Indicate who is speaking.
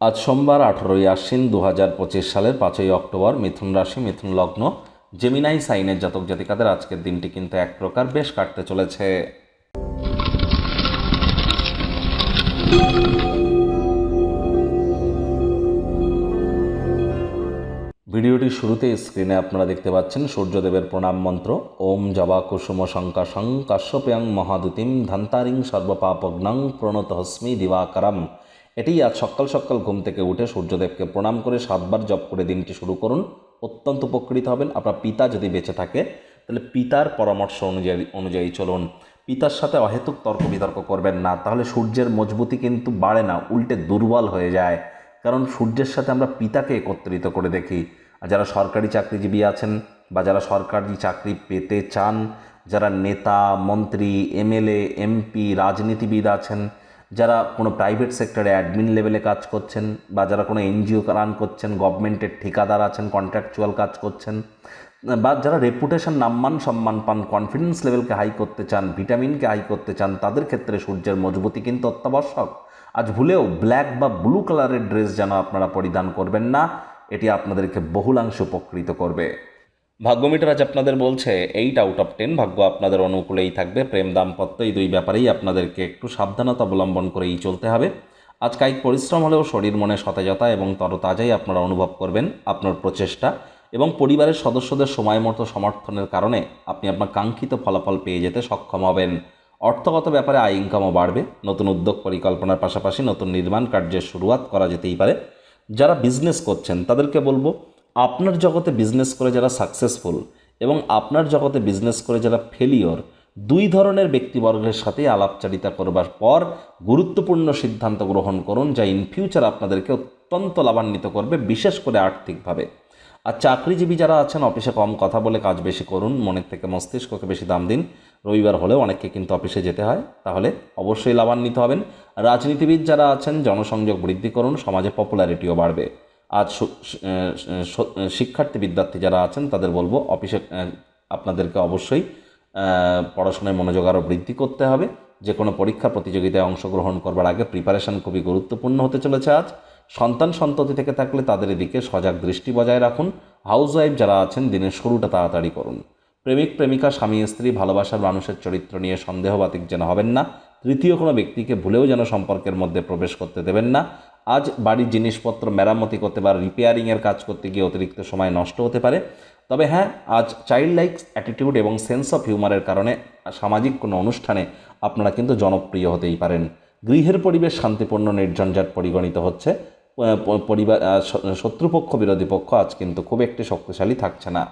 Speaker 1: আজ সোমবার আঠারোই আশ্বিন দু হাজার পঁচিশ সালের পাঁচই অক্টোবর মিথুন রাশি, মিথুন লগ্ন জেমিনাই সাইনের জাতক জাতিকাদের আজকের দিনটি কিন্তু এক প্রকার বেশ কাটতে চলেছে। ভিডিওটির শুরুতে স্ক্রিনে আপনারা দেখতে পাচ্ছেন সূর্যদেবের প্রণাম মন্ত্র, ওম জবা কুসুম শঙ্কাশং কাশ্যপ্যাং মহাদুতিম, ধন্তারিং সর্বপাপগ্নং প্রণত হস্মি দিবাকরম। এটি আজ সকাল সকাল ঘুম থেকে উঠে সূর্যদেবকে প্রণাম করে সাতবার জপ করে দিনটি শুরু করুন। অত্যন্ত উপকৃত হবেন। আপনার পিতা যদি বেঁচে থাকে, তাহলে পিতার পরামর্শ অনুযায়ী অনুযায়ী চলুন। পিতার সাথে অহেতুক তর্ক বিতর্ক করবেন না। তাহলে সূর্যের মজবুতি কিন্তু বাড়ে না, উল্টে দুর্বল হয়ে যায়। কারণ সূর্যের সাথে আমরা পিতাকে একত্রিত করে দেখি। আর যারা সরকারি চাকরিজীবী আছেন বা যারা সরকারি চাকরি পেতে চান, যারা নেতা, মন্ত্রী, এমএলএ, এমপি, রাজনীতিবিদ আছেন যারা কোনো প্রাইভেট সেক্টরে অ্যাডমিন লেভেলে কাজ করছেন বা যারা কোনো এনজিও রান করছেন গভর্নমেন্টের ঠিকাদার আছেন কন্ট্রাকচুয়াল কাজ করছেন, বা যারা রেপুটেশন নাম্মান সম্মান পান কনফিডেন্স লেভেলকে হাই করতে চান ভিটামিনকে হাই করতে চান, তাদের ক্ষেত্রে সূর্যের মজবুতি কিন্তু অত্যাবশ্যক। আজ ভুলেও ব্ল্যাক বা ব্লু কালারের ড্রেস যেন আপনারা পরিধান করবেন না, এটি আপনাদেরকে বহুলাংশে উপকৃত করবে। ভাগ্যমিটার আজ আপনাদের বলছে এইট আউট অফ টেন ভাগ্য আপনাদের অনুকূলেই থাকবে। প্রেম দাম্পত্য এই দুই ব্যাপারেই আপনাদেরকে একটু সাবধানতা অবলম্বন করেই চলতে হবে। আজ কায়িক পরিশ্রম হলেও শরীর মনে সতেজতা এবং তরতাজাই আপনারা অনুভব করবেন আপনার প্রচেষ্টা এবং পরিবারের সদস্যদের সময় মতো সমর্থনের কারণে আপনি আপনার কাঙ্ক্ষিত ফলাফল পেয়ে যেতে সক্ষম হবেন। অর্থগত ব্যাপারে আয় ইনকামও বাড়বে। নতুন উদ্যোগ পরিকল্পনার পাশাপাশি নতুন নির্মাণ কার্যের শুরুয়াত করা যেতেই পারে। যারা বিজনেস করছেন তাদেরকে বলব আপনার জগতে বিজনেস করে যারা সাকসেসফুল এবং আপনার জগতে বিজনেস করে যারা ফেলিওর দুই ধরনের ব্যক্তিবর্গের সাথে আলাপচারিতা করবার পর গুরুত্বপূর্ণ সিদ্ধান্ত গ্রহণ করুন, যা ইন ফিউচার আপনাদেরকে অত্যন্ত লাভান্বিত করবে, বিশেষ করে আর্থিকভাবে। আর চাকরিজীবী যারা আছেন, অফিসে কম কথা বলে কাজ বেশি করুন, মনের থেকে মস্তিষ্ককে বেশি দাম দিন। রবিবার হলেও অনেককে কিন্তু অফিসে যেতে হয়, তাহলে অবশ্যই লাভান্বিত হবেন। রাজনীতিবিদ যারা আছেন, জনসংযোগ বৃদ্ধি করুন, সমাজে পপুলারিটিও বাড়বে। আজ শিক্ষার্থী বিদ্যার্থী যারা আছেন, তাদের বলব অফিসে আপনাদেরকে অবশ্যই পড়াশোনায় মনোযোগ আরও বৃদ্ধি করতে হবে। যে কোনো পরীক্ষা প্রতিযোগিতায় অংশগ্রহণ করবার আগে প্রিপারেশন খুবই গুরুত্বপূর্ণ হতে চলেছে আজ। সন্তান সন্ততি থেকে থাকলে তাদের এদিকে সজাগ দৃষ্টি বজায় রাখুন। হাউস ওয়াইফ যারা আছেন, দিনের শুরুটা তাড়াতাড়ি করুন। প্রেমিক, প্রেমিকা, স্বামী, স্ত্রী, ভালোবাসার মানুষের চরিত্র নিয়ে সন্দেহবাতিক যেন হবেন না। তৃতীয় কোনো ব্যক্তিকে ভুলেও যেন সম্পর্কের মধ্যে প্রবেশ করতে দেবেন না। আজ বাড়ির জিনিসপত্র মেরামতি করতে বা রিপেয়ারিংয়ের কাজ করতে গিয়ে অতিরিক্ত সময় নষ্ট হতে পারে। তবে হ্যাঁ আজ চাইল্ড লাইক অ্যাটিটিউড এবং সেন্স অফ হিউমারের কারণে সামাজিক কোনো অনুষ্ঠানে আপনারা কিন্তু জনপ্রিয় হতেই পারেন। গৃহের পরিবেশ শান্তিপূর্ণ, নির্ঝঞ্ঝাট পরিগণিত হচ্ছে। পরিবার শত্রুপক্ষ, বিরোধী পক্ষ আজ কিন্তু খুব একটি শক্তিশালী থাকছে না।